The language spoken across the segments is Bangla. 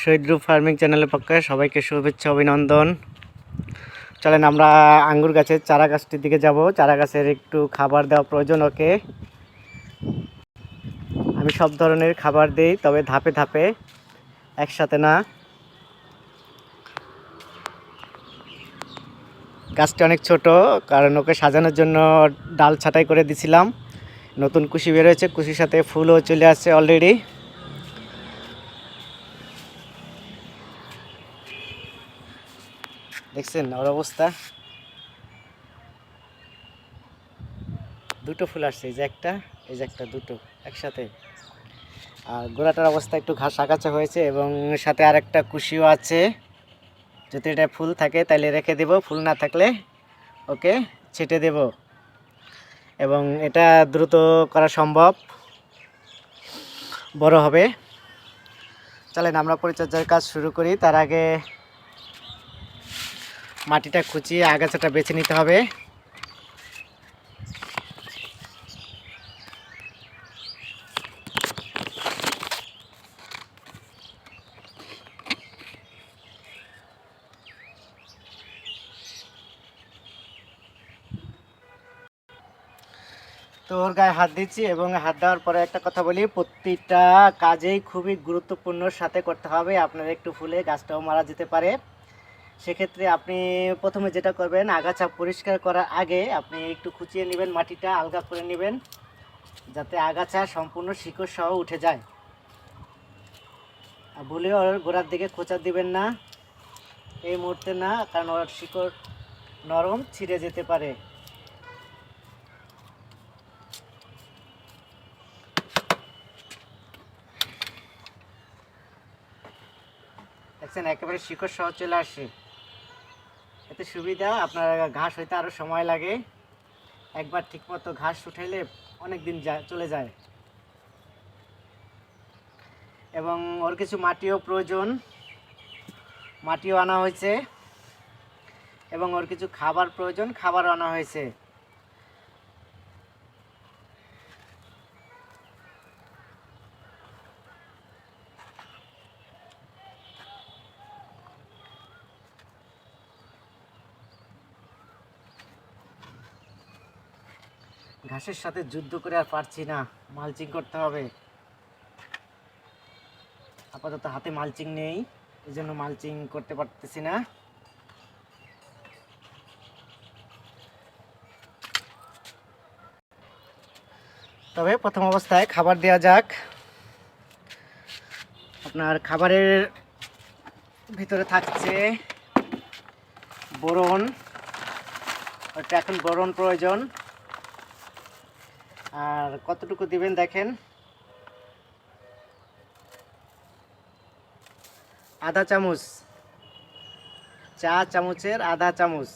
শহীদরূপ ফার্মিং চ্যানেলের পক্ষে সবাইকে শুভেচ্ছা, অভিনন্দন। চলেন আমরা আঙ্গুর গাছের চারা গাছটির দিকে যাব। চারা গাছের একটু খাবার দেওয়া প্রয়োজন ওকে। আমি সব ধরনের খাবার দিই, তবে ধাপে ধাপে, একসাথে না। গাছটি অনেক ছোট, কারণ ওকে সাজানোর জন্য ডাল ছাঁটাই করে দিছিলাম। নতুন কুশি বেরোয়েছে কুশির সাথে ফুলও চলে আসছে অলরেডি। দেখছেন ওর অবস্থা? দুটো ফুল আসছে, এই যে একটা, এই যে একটা দুটো একসাথে। আর গোড়াটার অবস্থা একটু ঘাস আগাছা হয়েছে এবং সাথে আর একটা কুশিও আছে। যদি এটা ফুল থাকে তাহলে রেখে দেব, ফুল না থাকলে ওকে ছেটে দেব। এবং এটা দ্রুত করা সম্ভব। বড় হবে। চলেন আমরা পরিচর্যার কাজ শুরু করি। তার আগে মাটিটা খুঁচিয়ে আগাছাটা বেছে নিতে হবে। তো ওর গায়ে হাত দিচ্ছি এবং হাত দেওয়ার পরে একটা কথা বলি, প্রতিটা কাজেই খুবই গুরুত্বপূর্ণ সাথে করতে হবে। আপনার একটু ফুলে গাছটাও মারা যেতে পারে। সেক্ষেত্রে আপনি প্রথমে যেটা করবেন, আগাছা পরিষ্কার করার আগে আপনি একটু খুঁচিয়ে নেবেন, মাটিটা আলগা করে নেবেন, যাতে আগাছা সম্পূর্ণ শিকড় সহ উঠে যায়। আর ভুলে ওর গোড়ার দিকে খোঁচা দিবেন না। এই মুহূর্তে না, কারণ ওর শিকড় নরম ছিঁড়ে যেতে পারে। দেখছেন, একেবারে শিকড় সহ চলে আসে এতে সুবিধা, আপনার ঘাস হইতে আরও সময় লাগে। একবার ঠিকমতো ঘাস উঠাইলে অনেক দিন চলে যায়। এবং ওর কিছু মাটিও প্রয়োজন। মাটিও আনা হয়েছে। এবং ওর কিছু খাবার প্রয়োজন খাবার আনা হয়েছে। ঘাসের সাথে যুদ্ধ করে আর পারছি না। মালচিং করতে হবে। আপাতত হাতে মালচিং নেই, এই জন্য মালচিং করতে পারতেছি না। তবে প্রথম অবস্থায় খাবার দেওয়া যাক। আপনার খাবারের ভিতরে থাকছে বোরন। ওটা এখন বোরন প্রয়োজন। আর কতটুকু দিবেন দেখেন? আধা চামচ। চা চামচের আধা চামচ।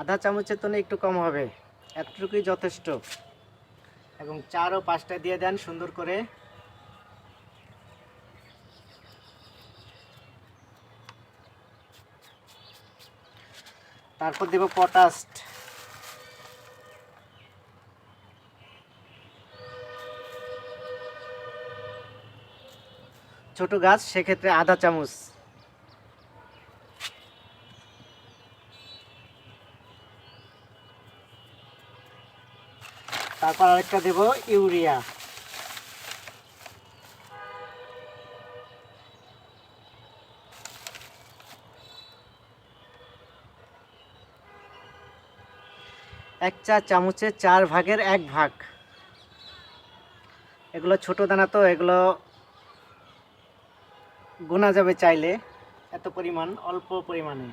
আধা চামচের তো একটু কম হবে, এতটুকুই যথেষ্ট। এবং চারও পাঁচটা দিয়ে দেন সুন্দর করে। তারপর দেব পটাস্ট ছোট গাছ, সেক্ষেত্রে আধা চামচ। তারপর আরেকটা দেব, ইউরিয়া। এক চা চামচের চার ভাগের এক ভাগ। এগুলো ছোট দানা তো, এগুলো গোনা যাবে চাইলে এত পরিমাণ, অল্প পরিমাণে।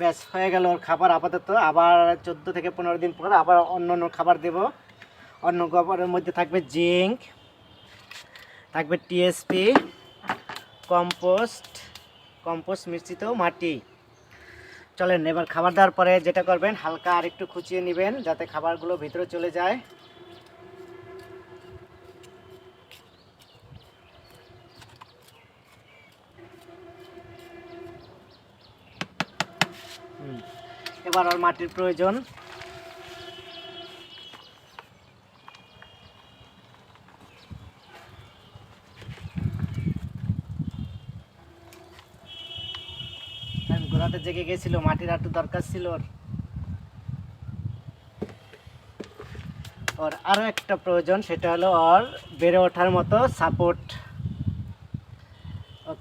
ব্যাস, হয়ে গেল ওর খাবার, আপাতত আবার চোদ্দ থেকে পনেরো দিন পর আবার অন্য অন্য খাবার দেব। অন্য খাবারের মধ্যে থাকবে জিঙ্ক, থাকবে টিএসপি কম্পোস্ট কম্পোস্ট মিশ্রিত মাটি। চলেন, এবার খাবার দেওয়ার পরে যেটা করবেন, হালকা আর একটু খুঁচিয়ে নেবেন, যাতে খাবারগুলো ভিতরে চলে যায়। একবার আর মাটির প্রয়োজন। জেগে গেছিল, মাটির একটু দরকার ছিল ওর। আরও একটা প্রয়োজন, সেটা হলো ওর বেড়ে ওঠার মতো সাপোর্ট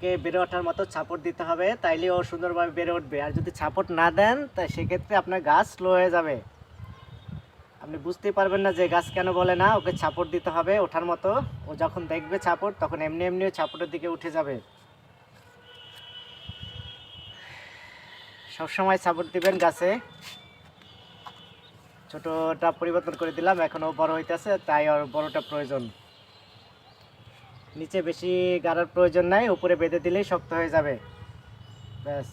ওকে বেড়ে ওঠার মতো সাপোর্ট দিতে হবে, তাইলে ও সুন্দরভাবে বেড়ে উঠবে। আর যদি সাপোর্ট না দেন, তা সেক্ষেত্রে আপনার গাছ স্লো হয়ে যাবে। আপনি বুঝতে পারবেন না যে গাছ কেন বলে না, ওকে সাপোর্ট দিতে হবে ওঠার মতো। ও যখন দেখবে সাপোর্ট তখন এমনি এমনিও সাপোর্টের দিকে উঠে যাবে। সবসময় সাপোর্ট দিবেন গাছে। ছোটটা পরিবর্তন করে দিলাম এখনও বড় হইতেছে, তাই আর বড়টা প্রয়োজন। নিচে বেশি গাড়ার প্রয়োজন নাই, উপরে বেঁধে দিলেই শক্ত হয়ে যাবে। ব্যাস।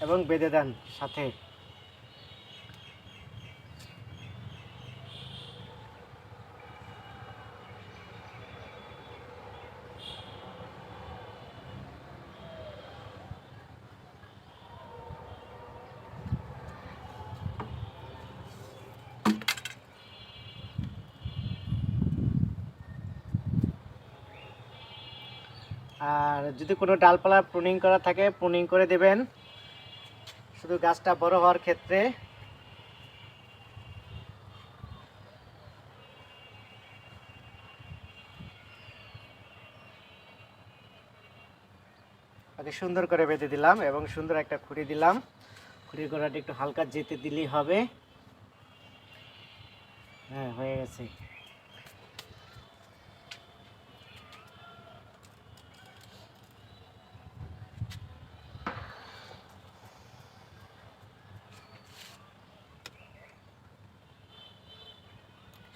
এবং বেঁধে দেন সাথে। আর যদি কোনো ডালপালা প্রুনিং করা থাকে প্রুনিং করে দেবেন। শুধু গাছটা বড় হওয়ার ক্ষেত্রে। ওকে সুন্দর করে বেঁধে দিলাম এবং সুন্দর একটা খুঁড়ি দিলাম। খুঁড়ির গোড়াটা একটু হালকা যেতে দিলেই হবে। হ্যাঁ হয়ে গেছে।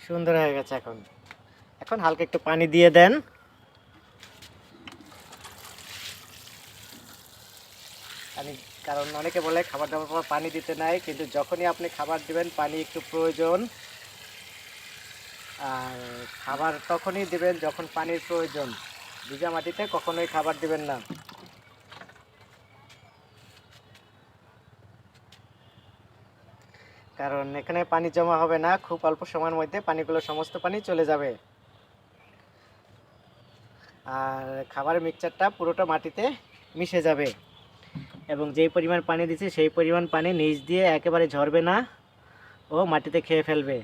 সুন্দর হয়ে গেছে এখন। এখন হালকা একটু পানি দিয়ে দেন। পানি, কারণ অনেকে বলে খাবার দাবার পর পানি দিতে নাই, কিন্তু যখনই আপনি খাবার দিবেন, পানি একটু প্রয়োজন। আর খাবার তখনই দিবেন যখন পানির প্রয়োজন। ভিজা মাটিতে কখনোই খাবার দিবেন না। কারণ এখানে পানি জমা হবে না, খুব অল্প সময়ের মধ্যে পানিগুলো সমস্ত পানি চলে যাবে। আর খাবারের মিক্সারটা পুরোটা মাটিতে মিশে যাবে। এবং যেই পরিমাণ পানি দিচ্ছি, সেই পরিমাণ পানি নিচ দিয়ে একেবারে ঝরবে না ও মাটিতে খেয়ে ফেলবে।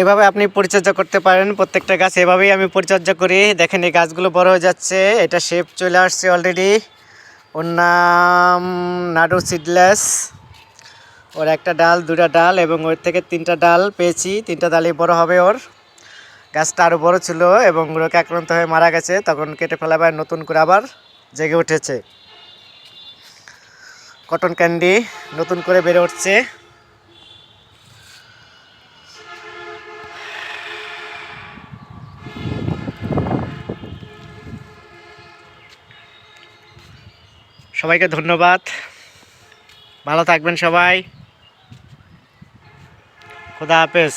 এভাবে আপনি পরিচর্যা করতে পারেন প্রত্যেকটা গাছ। এভাবেই আমি পরিচর্যা করি। দেখেন, এই গাছগুলো বড় হয়ে যাচ্ছে। এটা শেপ চলে আসছে অলরেডি ওর নাম নাডু সিডলেস ওর একটা ডাল, দুটা ডাল এবং ওর থেকে তিনটা ডাল পেয়েছি। তিনটা ডালই বড় হবে ওর। গাছটা আরও বড় ছিল এবং রোগে আক্রান্ত হয়ে মারা গেছে। তখন কেটে ফেলাবার নতুন করে আবার জেগে উঠেছে। কটন ক্যান্ডি নতুন করে বেড়ে উঠছে। সবাইকে ধন্যবাদ। ভালো থাকবেন সবাই। খোদা হাফেজ।